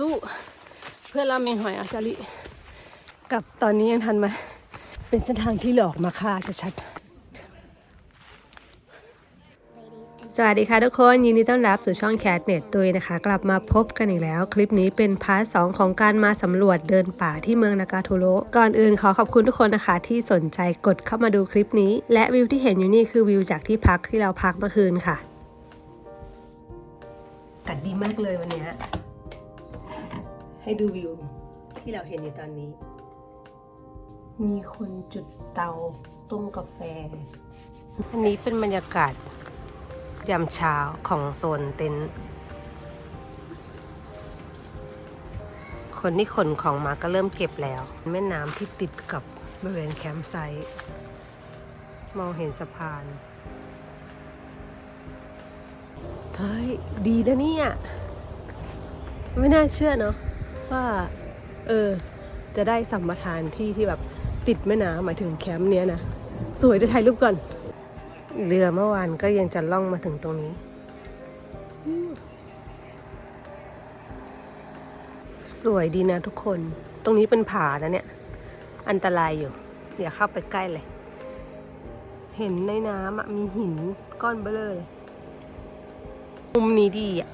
สู้เพื่อราเมงหอยอาจาริกับตอนนี้ยังทันไหมเป็นเส้นทางที่หลอกมาฆ่าชัดๆ สวัสดีค่ะทุกคน ยินดีต้อนรับสู่ช่องแคทเน็ตตุยนะคะ กลับมาพบกันอีกแล้ว คลิปนี้เป็นพาร์ทสองของการมาสำรวจเดินป่าที่เมืองนากาโทโรก่อนอื่นขอขอบคุณทุกคนนะคะ ที่สนใจกดเข้ามาดูคลิปนี้ และวิวที่เห็นอยู่นี่คือวิวจากที่พักที่เราพักเมื่อคืนค่ะกัดดีมากเลยวันนี้ ให้ดูวิวที่เราเห็นอยู่ตอนนี้ มีคนจุดเตาต้มกาแฟ อันนี้เป็นบรรยากาศยามเช้าของโซนเต็นท์คนที่ขนของมาก็เริ่มเก็บแล้ว แม่น้ำที่ติดกับบริเวณแคมป์ไซต์มองเห็นสะพาน เฮ้ย ดีนะเนี่ย ไม่น่าเชื่อเนาะ ว่า เออ จะได้สัมปทานที่ที่แบบติดแม่น้ำหมายถึงแคมป์เนี้ยนะ สวยจะถ่ายรูปก่อน เรือเมื่อวานก็ยังจะล่องมาถึงตรงนี้ สวยดีนะทุกคน ตรงนี้เป็นผานะเนี่ย อันตรายอยู่ อย่าเข้าไปใกล้เลย เห็นในน้ำมีหินก้อนเบ้อเลยมุมนี้ดีอะ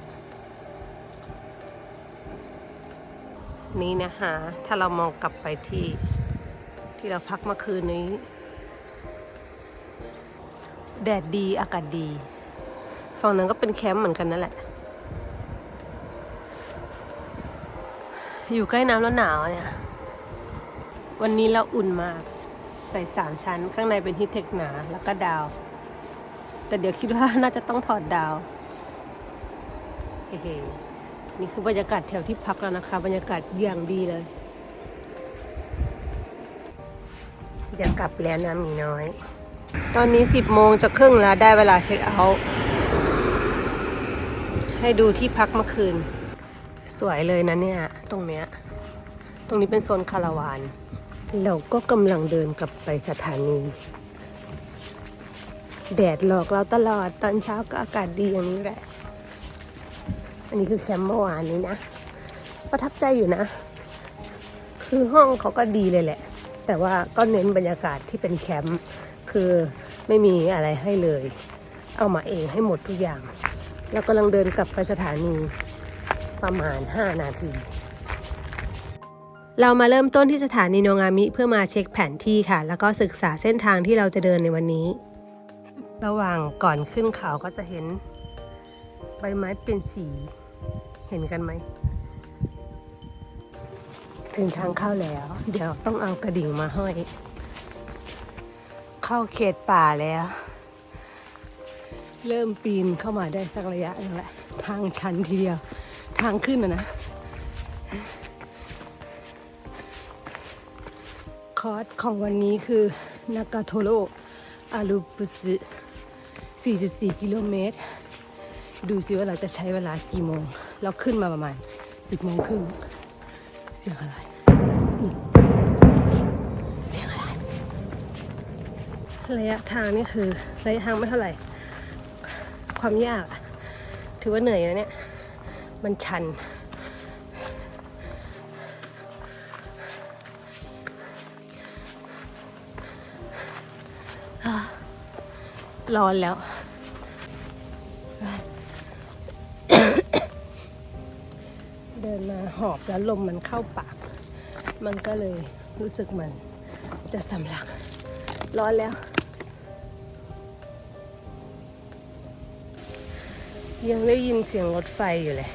นี่นะคะ ถ้าเรามองกลับไปที่ที่เราพักเมื่อคืนนี้ แดดดีอากาศดีฝั่งนั้นก็เป็นแคมป์เหมือนกันนั่นแหละ อยู่ใกล้น้ำแล้วหนาวเนี่ย วันนี้เราอุ่นมากใส่สามชั้น ข้างในเป็นฮิตเทคหนาแล้วก็ดาว แต่เดี๋ยวคิดว่าน่าจะต้องถอดดาว เฮ้ นี่คือบรรยากาศแถวที่พักแล้วนะคะ บรรยากาศอย่างดีเลย เดี๋ยวกลับแล้วนะมีน้อย ตอนนี้ 10 โมงจะครึ่งแล้วได้เวลาเช็คเอาท์ให้ดูที่พักเมื่อคืน สวยเลยนะเนี่ย ตรงเนี้ย ตรงนี้เป็นโซนคาราวาน เราก็กำลังเดินกลับไปสถานี แดดหลอกเราตลอดตอนเช้าก็อากาศดีอย่างนี้แหละ อันนี้คือแคมป์เมื่อวานนี้นะ ประทับใจอยู่นะ คือห้องเขาก็ดีเลยแหละ แต่ว่าก็เน้นบรรยากาศที่เป็นแคมป์ คือไม่มีอะไรให้เลย เอามาเองให้หมดทุกอย่าง แล้วกำลังเดินกลับไปสถานีประมาณ 5 นาทีเรามาเริ่มต้นที่สถานีโนงามิเพื่อมาเช็คแผนที่ค่ะ แล้วก็ศึกษาเส้นทางที่เราจะเดินในวันนี้ ระหว่างก่อนขึ้นเขาก็จะเห็น ใบไม้เป็นสี เห็นกันไหม ถึงทางเข้าแล้ว เดี๋ยวต้องเอากระดิ่งมาห้อย เข้าเขตป่าแล้ว เริ่มปีนเข้ามาได้สักระยะนึงแหละ ทางชันทีเดียว ทางขึ้นนะนะ คอร์สของวันนี้คือนากาโทโรอารุปุสึ4.4 กิโลเมตร ดูสิว่าเราจะใช้เวลากี่โมง เราขึ้นมาประมาณ10โมงครึ่งเสียงอะไร เสียงอะไร ระยะทางนี่คือระยะทางไม่เท่าไหร่ ความยาก ถือว่าเหนื่อยนะเนี่ย มันชันร้อนแล้ว หอบแล้วลมมันเข้าปาก มันก็เลยรู้สึกเหมันจะสำลัก ร้อนแล้ว ยังได้ยินเสียงรถไฟอยู่เลย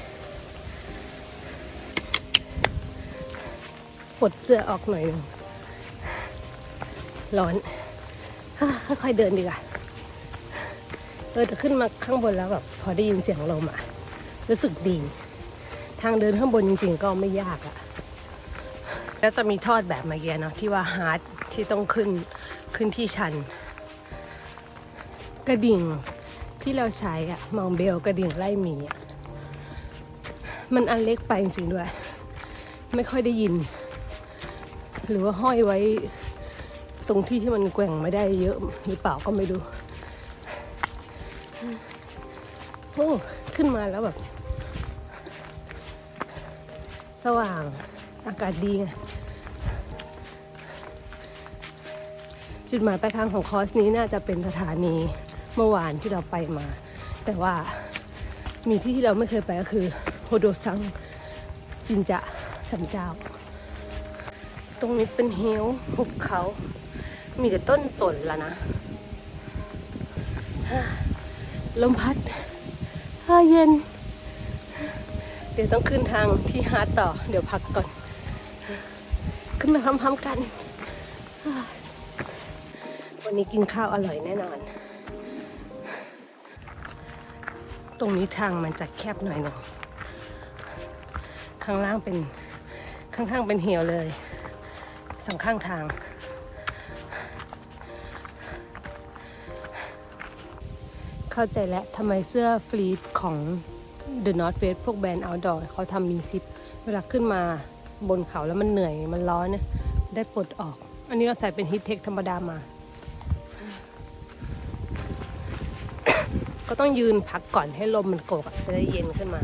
ปลดเสื้อออกหน่อยนึงร้อนอค่อยๆเดินดีกว่าเออแต่ขึ้นมาข้างบนแล้วแบบพอได้ยินเสียงลมอะรู้สึกดี ทางเดินข้างบนจริงๆก็ไม่ยากอะแล้วจะมีทอดแบบมื่อกี้เนาะที่ว่าฮาร์ดที่ต้องขึ้นขึ้นที่ชัน กระดิ่งที่เราใช้อะมองเบลกระดิ่งไล่หมีอะมันอันเล็กไปจริงๆด้วย ไม่ค่อยได้ยิน หรือว่าห้อยไว้ตรงที่ที่มันแกว่งไม่ได้เยอะหรือเปล่าก็ไม่รู้โอ้ขึ้นมาแล้วแบบ สว่างอากาศดีไงจุดหมายปลายทางของคอร์สนี้น่าจะเป็นสถานีเมื่อวานที่เราไปมา แต่ว่ามีที่ที่เราไม่เคยไปก็คือโฮโดซังจินจะสันเจ้า ตรงนี้เป็นเฮลหุบเขา มีแต่ต้นสนแล้วนะลมพัดถ้าเย็น เดี๋ยวต้องขึ้นทางที่ฮาร์ดต่อ เดี๋ยวพักก่อน ขึ้นมาพร้อมๆกัน วันนี้กินข้าวอร่อยแน่นอน ตรงนี้ทางมันจะแคบหน่อยหนึ่งข้างล่างเป็นข้างๆเป็นเหวเลยสองข้างทาง เข้าใจแล้วทำไมเสื้อฟลีซของ The North Face พวกแบรนด์ outdoor เขาทำมีซิป เวลาขึ้นมาบนเขาแล้วมันเหนื่อยมันร้อนเนี่ยได้ปลดออก อันนี้เราใส่เป็นฮิตเทคธรรมดามา ก็ต้องยืนพักก่อนให้ลมมันโกกจะได้เย็นขึ้นมา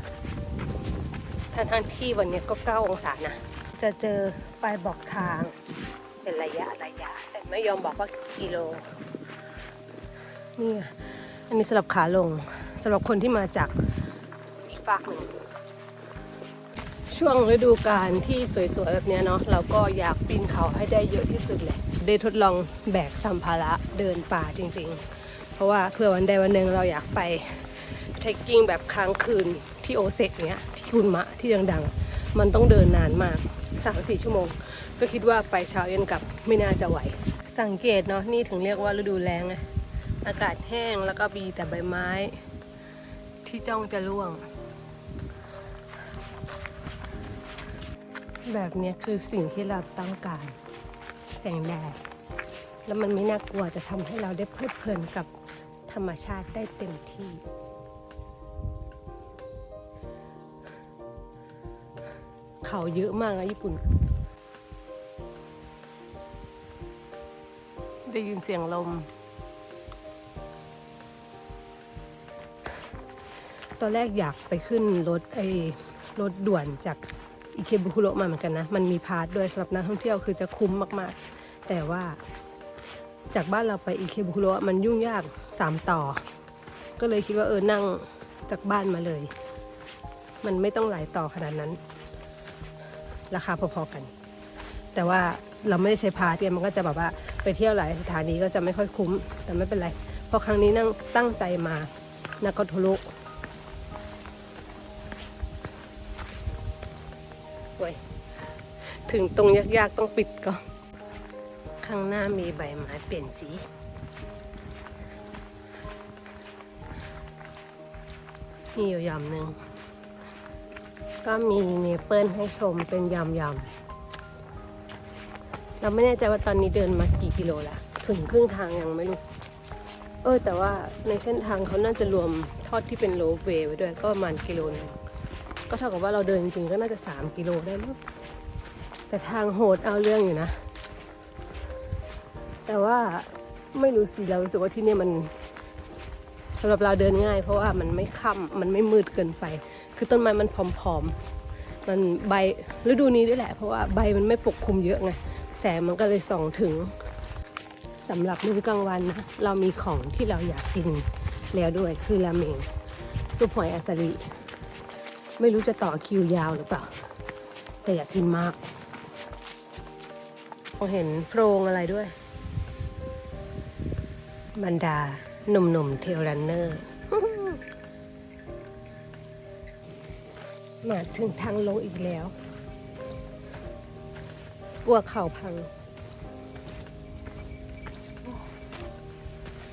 ทั้งทั้งที่วันนี้ก็ 9 องศานะ จะเจอป้ายบอกทาง เป็นระยะระยะ แต่ไม่ยอมบอกว่ากิโล นี่ อันนี้สำหรับขาลงสำหรับคนที่มาจาก ฝากหนึ่งช่วงฤดูกาลที่สวยๆแบบนี้เนาะเราก็อยากปีนเขาให้ได้เยอะที่สุดเลยได้ทดลองแบกสัมภาระเดินป่าจริง ๆ เพราะว่าเพื่อวันใดวันหนึ่งเราอยากไปเทคกิ้งแบบค้างคืนที่โอเซกเนี้ยที่คุนมะที่ดังๆ มันต้องเดินนานมาก 3-4 ชั่วโมง ก็คิดว่าไปเช้าเย็นกลับไม่น่าจะไหว สังเกตเนาะนี่ถึงเรียกว่าฤดูแล้งไงอากาศแห้งแล้วก็มีแต่ใบไม้ ที่จ้องจะร่วง แบบนี้คือสิ่งที่เราต้องการแสงแดดแล้วมันไม่น่ากลัวจะทำให้เราได้เพลิดเพลินกับธรรมชาติได้เต็มที่ เขาเยอะมากนะญี่ปุ่น ได้ยินเสียงลม ตอนแรกอยากไปขึ้นรถไอ้รถด่วนจาก อิเคบุคุโระมาเหมือนกันนะ มันมีพาร์ทด้วยสำหรับนักท่องเที่ยวคือจะคุ้มมากๆ แต่ว่าจากบ้านเราไปอิเคบุคุโระมันยุ่งยากสามต่อ ก็เลยคิดว่าเออนั่งจากบ้านมาเลย มันไม่ต้องหลายต่อขนาดนั้น ราคาพอๆกัน แต่ว่าเราไม่ได้ใช้พาร์ทเนี่ยมันก็จะแบบว่าไปเที่ยวหลายสถานีก็จะไม่ค่อยคุ้ม แต่ไม่เป็นไร เพราะครั้งนี้นั่งตั้งใจมา นาโกโทโร ถึงตรงยากๆต้องปิดก่อน ข้างหน้ามีใบไม้เปลี่ยนสี มีอยู่ยำหนึ่ง ก็มีเมเปิลให้ชมเป็นยำยำเราไม่แน่ใจว่าตอนนี้เดินมากี่กิโลละถึงครึ่งทางยังไม่รู้เออแต่ว่าในเส้นทางเขาน่าจะรวมทอดที่เป็นโลเวไว้ด้วยก็ประมาณกิโลนึงก็เท่ากับว่าเราเดินจริงๆก็น่าจะ 3 กิโลได้มั้ง แต่ทางโหดเอาเรื่องอยู่นะ แต่ว่าไม่รู้สิเรารู้สึกว่าที่นี่มันสำหรับเราเดินง่าย เพราะว่ามันไม่ค่ำมันไม่มืดเกินไป คือต้นไม้มันผอมๆ มันใบฤดูนี้ด้วยแหละ เพราะว่าใบมันไม่ปกคลุมเยอะไงแสงมันก็เลยส่องถึงสำหรับมื้อกลางวันนะเรามีของที่เราอยากกินแล้วด้วยคือราเมงซุปหอยอาซาริไม่รู้จะต่อคิวยาวหรือเปล่า แต่อยากกินมาก เห็นโพรงอะไรด้วย บรรดาหนุ่มๆเทลรันเนอร์ มาถึงทางลงอีกแล้วกลัวเข่าพัง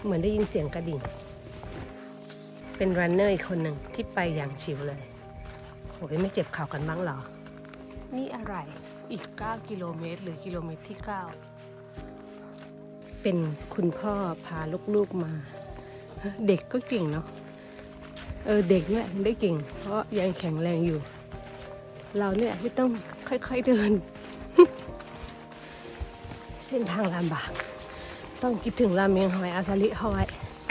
เหมือนได้ยินเสียงกระดิ่ง เป็นรันเนอร์อีกคนหนึ่งที่ไปอย่างชิวเลยโอ้ยไม่เจ็บเข่ากันบ้างเหรอ นี่อะไร อีก 9 กิโลเมตร หรือกิโลเมตรที่ 9 เป็นคุณพ่อพาลูกๆมา เด็กก็เก่งเนาะเออเด็กเนี่ยได้เก่ง เพราะยังแข็งแรงอยู่ เราเนี่ยไม่ต้องค่อยๆเดิน เส้นทางลำบาก ต้องคิดถึงราเมงหอยอาซาลิหอย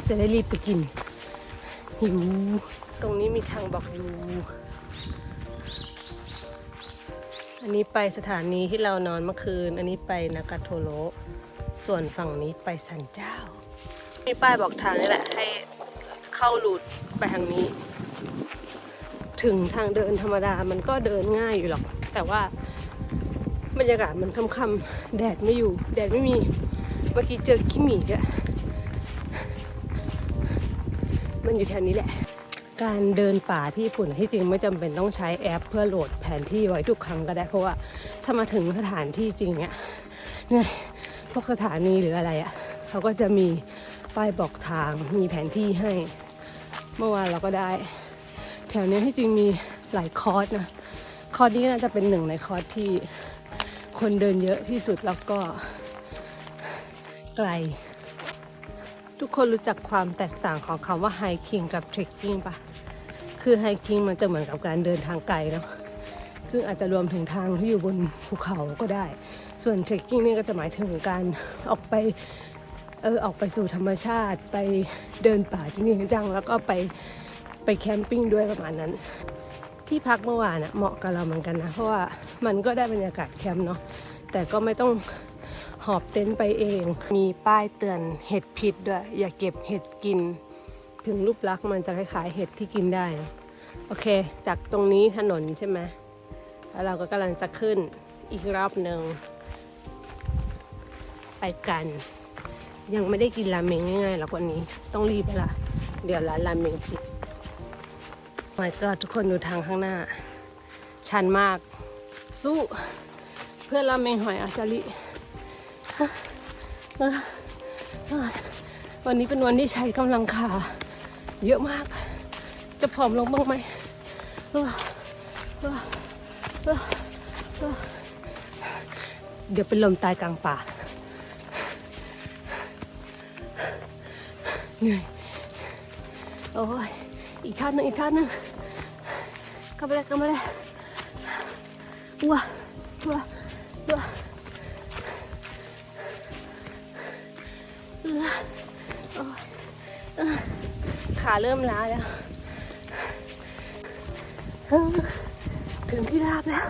จะได้รีบไปกินหิวตรงนี้มีทางบอกอยู่ อันนี้ไปสถานีที่เรานอนเมื่อคืน อันนี้ไปนากาโทโรส่วนฝั่งนี้ไปสันเจ้ามีป้ายบอกทางนี่แหละ ให้เข้ารูทไปทางนี้ ถึงทางเดินธรรมดามันก็เดินง่ายอยู่หรอก แต่ว่าบรรยากาศมันค่ำๆแดดไม่อยู่ แดดไม่มี เมื่อกี้เจอขี้หมีอะมันอยู่แถวนี้แหละ การเดินป่าที่ญี่ปุ่นที่จริงไม่จำเป็นต้องใช้แอป เพื่อโหลดแผนที่ไว้ทุกครั้งก็ได้ เพราะว่าถ้ามาถึงสถานที่จริงเนี่ยเนี่ยพวกสถานีหรืออะไรอะ่ะเขาก็จะมีป้ายบอกทางมีแผนที่ให้ เมื่อวานเราก็ได้ แถวนี้ที่จริงมีหลายคอร์สนะคอร์สนี้น่าจะเป็นหนึ่งในคอร์สที่คนเดินเยอะที่สุดแล้วก็ไกล ทุกคนรู้จักความแตกต่างของคำว่าไฮคิงกับเทรคกิ้งปะคือไฮคิงมันจะเหมือนกับการเดินทางไกลเนาะซึ่งอาจจะรวมถึงทางที่อยู่บนภูเขาก็ได้ ส่วนเทรคกิ้งนี่ก็จะหมายถึงการออกไปเออออกไปสู่ธรรมชาติไปเดินป่าจริงจังแล้วก็ไปไปแคมปิ้งด้วยประมาณนั้น ที่พักเมื่อวานอะเหมาะกับเราเหมือนกันนะ เพราะว่ามันก็ได้บรรยากาศแคมป์เนาะแต่ก็ไม่ต้อง หอบเต็นท์ไปเอง มีป้ายเตือนเห็ดพิษด้วย อย่าเก็บเห็ดกิน ถึงรูปลักษณ์มันจะคล้ายๆเห็ดที่กินได้ โอเค จากตรงนี้ถนนใช่ไหมแล้วเราก็กำลังจะขึ้นอีกรอบหนึ่งไปกัน ยังไม่ได้กินราเมงง่ายๆหรอกวันนี้ต้องรีบไปละเดี๋ยวร้านราเมงปิดไม่ก็ทุกคนดูทางข้างหน้า ชันมาก สู้ เพื่อราเมงหอยอาจาริ วันนี้เป็นวันที่ใช้กำลังขา เยอะมาก จะผอมลงบ้างไหมเดี๋ยวเป็นลมตายกลางป่า เหนื่อย โอ้ย อีกท่านหนึ่งอีกท่านหนึ่งกลับมาเลยกลับมาเลยว้าว้า ขาเริ่มล้าแล้ว ถึงที่ราบแล้ว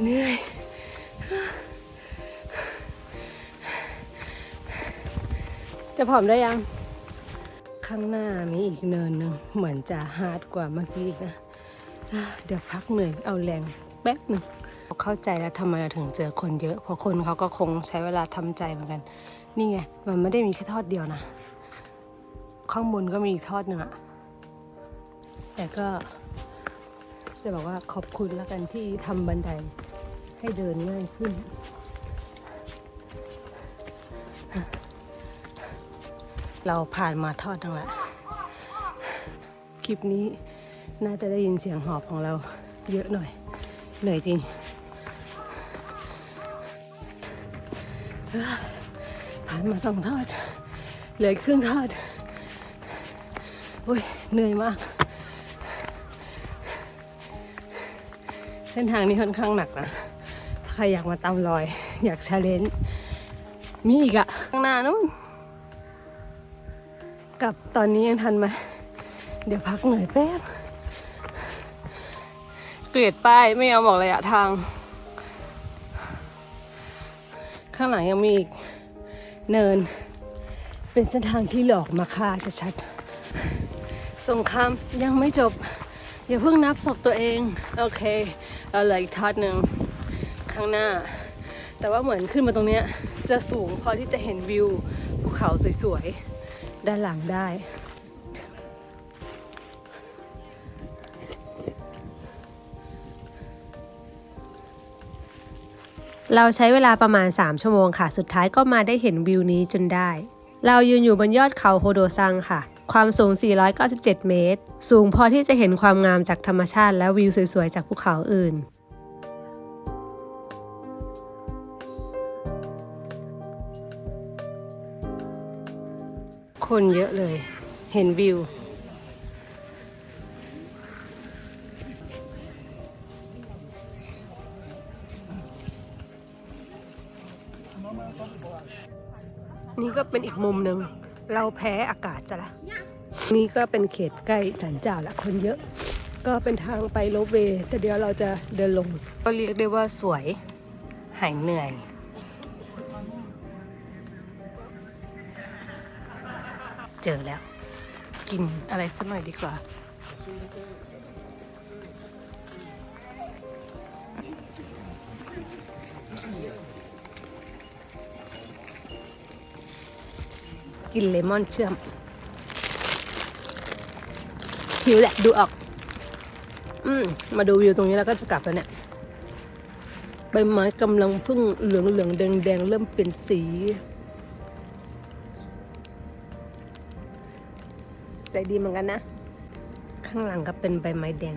เหนื่อยจะผอมได้ยัง ข้างหน้ามีอีกเนินหนึ่งเหมือนจะฮาร์ดกว่าเมื่อกี้อีกนะ เดี๋ยวพักเหนื่อยเอาแรงแป๊บหนึ่งเข้าใจแล้วทำไมเราถึงเจอคนเยอะ เพราะคนเขาก็คงใช้เวลาทำใจเหมือนกัน นี่ไง มันไม่ได้มีแค่ทอดเดียวนะ ข้างบนก็มีอีกทอดหนึ่งอะแต่ก็จะบอกว่าขอบคุณแล้วกันที่ทำบันไดให้เดินง่ายขึ้น เราผ่านมาทอดทั้งละ คลิปนี้น่าจะได้ยินเสียงหอบของเราเยอะหน่อย เหนื่อยจริงานมาสองทอด เหลือครึ่งทอด โอ้ย เหนื่อยมาก เส้นทางนี้ค่อนข้างหนักนะ ถ้าใครอยากมาตามรอย อยากชาเลนจ์ มีอีกอะข้างหน้านู้นกลับตอนนี้ยังทันไหม เดี๋ยวพักเหนื่อยแป๊บ เกลียดป้ายไม่ยอมบอกระยะทาง ข้างหลังยังมีอีก เนิน เป็นเส้นทางที่หลอกมาฆ่าชัดๆสงครามยังไม่จบ อย่าเพิ่งนับศพตัวเอง โอเคเราเหลืออีกทอดหนึ่งข้างหน้า แต่ว่าเหมือนขึ้นมาตรงเนี้ยจะสูงพอที่จะเห็นวิวภูเขาสวยๆ ด้านหลังได้ เราใช้เวลาประมาณ 3 ชั่วโมงค่ะ สุดท้ายก็มาได้เห็นวิวนี้จนได้ เรายืนอยู่บนยอดเขาโฮโดซังค่ะ ความสูง 497 เมตร สูงพอที่จะเห็นความงามจากธรรมชาติและวิวสวยๆ จากภูเขาอื่นคนเยอะเลย เห็นวิว นี่ก็เป็นอีกมุมหนึ่ง เราแพ้อากาศจะละนี่ก็เป็นเขตใกล้สันเจ้าละคนเยอะ ก็เป็นทางไปโลเว แต่เดี๋ยวเราจะเดินลง ก็เรียกได้ว่าสวย หายเหนื่อยเจอแล้ว กินอะไรสักหน่อยดีกว่า กินเลมอนเชื่อมหิวแหละดูออก อืมมาดูวิวตรงนี้แล้วก็จะกลับแล้วเนี่ยใบไม้กำลังพิ่งเหลืองเหลืองแดงแดงเริ่มเปลี่ยนสี ใจดีเหมือนกันนะ ข้างหลังก็เป็นใบไม้แดง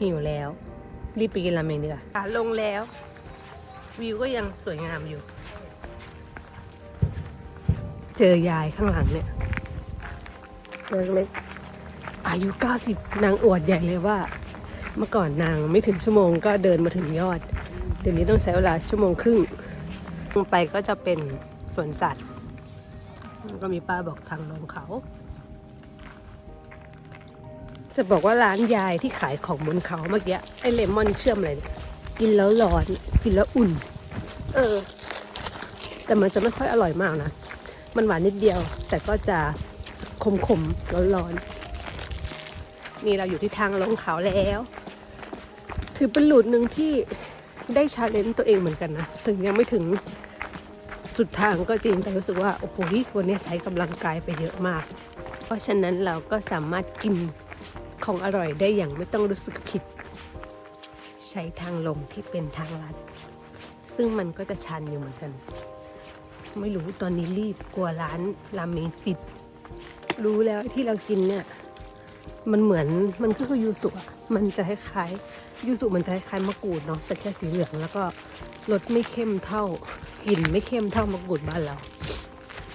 หิวแล้ว รีบไปกินราเมงดีกว่าลงแล้ว วิวก็ยังสวยงามอยู่ เจอยายข้างหลังเนี่ยตัวเล็กอายุ90นางอวดใหญ่เลยว่า เมื่อก่อนนางไม่ถึงชั่วโมงก็เดินมาถึงยอด เดี๋ยวนี้ต้องใช้เวลาชั่วโมงครึ่งลงไปก็จะเป็นสวนสัตว์ ก็มีป้าบอกทางลงเขา จะบอกว่าร้านยายที่ขายของบนเขาเมื่อกี้ไอเลมอนเชื่อมอะไรเนี่ยกินแล้วร้อน กินแล้วอุ่น เออ แต่มันจะไม่ค่อยอร่อยมากนะ มันหวานนิดเดียว แต่ก็จะขมๆร้อนๆนี่เราอยู่ที่ทางลงเขาแล้ว ถือเป็นหลุดหนึ่งที่ได้ชาเลนจ์ตัวเองเหมือนกันนะ ถึงยังไม่ถึงสุดทางก็จริงแต่รู้สึกว่า โอ้โหวันนี้ใช้กำลังกายไปเยอะมาก เพราะฉะนั้นเราก็สามารถกินของอร่อยได้อย่างไม่ต้องรู้สึกผิด ใช้ทางลงที่เป็นทางลัด ซึ่งมันก็จะชันอยู่เหมือนกัน ไม่รู้ตอนนี้รีบกลัวร้านราเมงปิด รู้แล้วที่เรากินเนี่ย มันเหมือนมันก็คือยูสุมันจะคล้ายๆยูสุมันจะคล้ายมะกรูดเนาะแต่แค่สีเหลืองแล้วก็รสไม่เข้มเท่ากลิ่นไม่เข้มเท่ามะกรูดบ้านเรา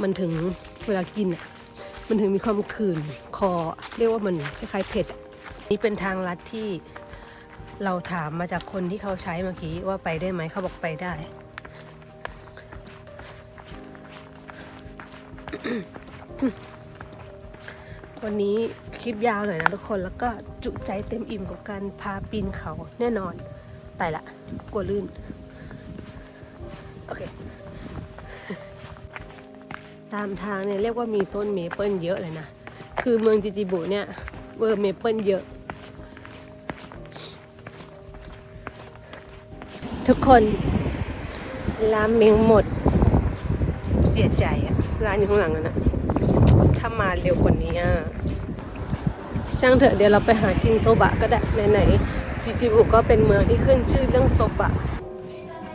มันถึงเวลากินอะมันถึงมีความขื่นคอ เรียกว่ามันคล้ายๆเผ็ดนี่เป็นทางลัดที่เราถามมาจากคนที่เขาใช้เมื่อกี้ว่าไปได้ไหมเขาบอกไปได้ วันนี้คลิปยาวหน่อยนะทุกคนแล้วก็จุใจเต็มอิ่มกับการพาปีนเขาแน่นอนแต่ละกลัวลื่น โอเค ตามทางเนี่ยเรียกว่ามีต้นเมเปิลเยอะเลยนะ คือเมืองจิจิบุเนี่ยเวอร์เมเปิลเยอะ ทุกคนร้านเมงหมด เสียใจอะ ร้านอยู่ข้างหลังนั่นอะถ้ามาเร็วกว่านี้อะช่างเถอะเดี๋ยวเราไปหากินโซบะก็ได้ไหนๆจิจิบุก็เป็นเมืองที่ขึ้นชื่อเรื่องโซบะ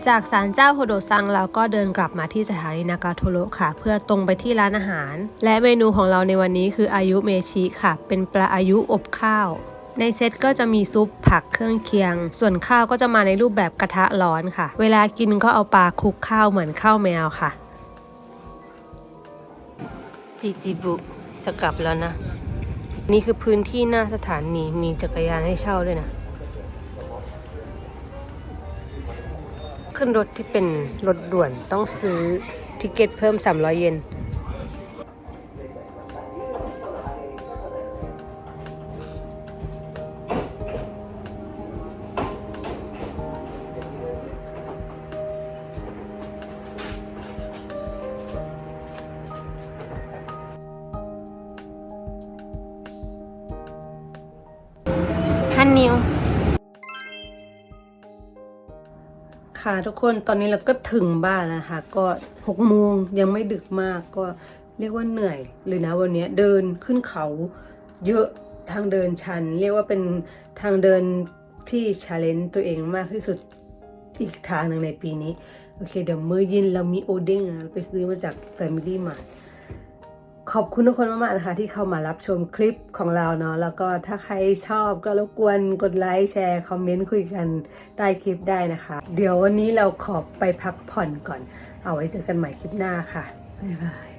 จากศาลเจ้าโฮโดซังเราก็เดินกลับมาที่สถานีนากาโทโรค่ะ เพื่อตรงไปที่ร้านอาหาร และเมนูของเราในวันนี้คืออายุเมชิค่ะ เป็นปลาอายุอบข้าว ในเซตก็จะมีซุปผักเครื่องเคียง ส่วนข้าวก็จะมาในรูปแบบกระทะร้อนค่ะ เวลากินก็เอาปลาคลุกข้าวเหมือนข้าวแมวค่ะ จิจิบุจะกลับแล้วนะ นี่คือพื้นที่หน้าสถานีมีจักรยานให้เช่าด้วยนะ ขึ้นรถที่เป็นรถด่วนต้องซื้อทิเกตเพิ่ม 300 เยน ทุกคนตอนนี้เราก็ถึงบ้านแล้วนะคะ ก็หกโมงยังไม่ดึกมากก็เรียกว่าเหนื่อยเลยนะวันนี้เดินขึ้นเขาเยอะทางเดินชัน เรียกว่าเป็นทางเดินที่ชาเลนจ์ตัวเองมากที่สุดอีกทางหนึ่งในปีนี้ โอเค เดี๋ยวมื้อเย็นเรามีโอเด้งนะไปซื้อมาจาก Family Mart ขอบคุณทุกคนมากๆนะคะ ที่เข้ามารับชมคลิปของเราเนาะแล้วก็ถ้าใครชอบก็รบกวนกดไลค์แชร์คอมเมนต์คุยกันใต้คลิปได้นะคะ เดี๋ยววันนี้เราขอไปพักผ่อนก่อน เอาไว้เจอกันใหม่คลิปหน้าค่ะบ๊ายบาย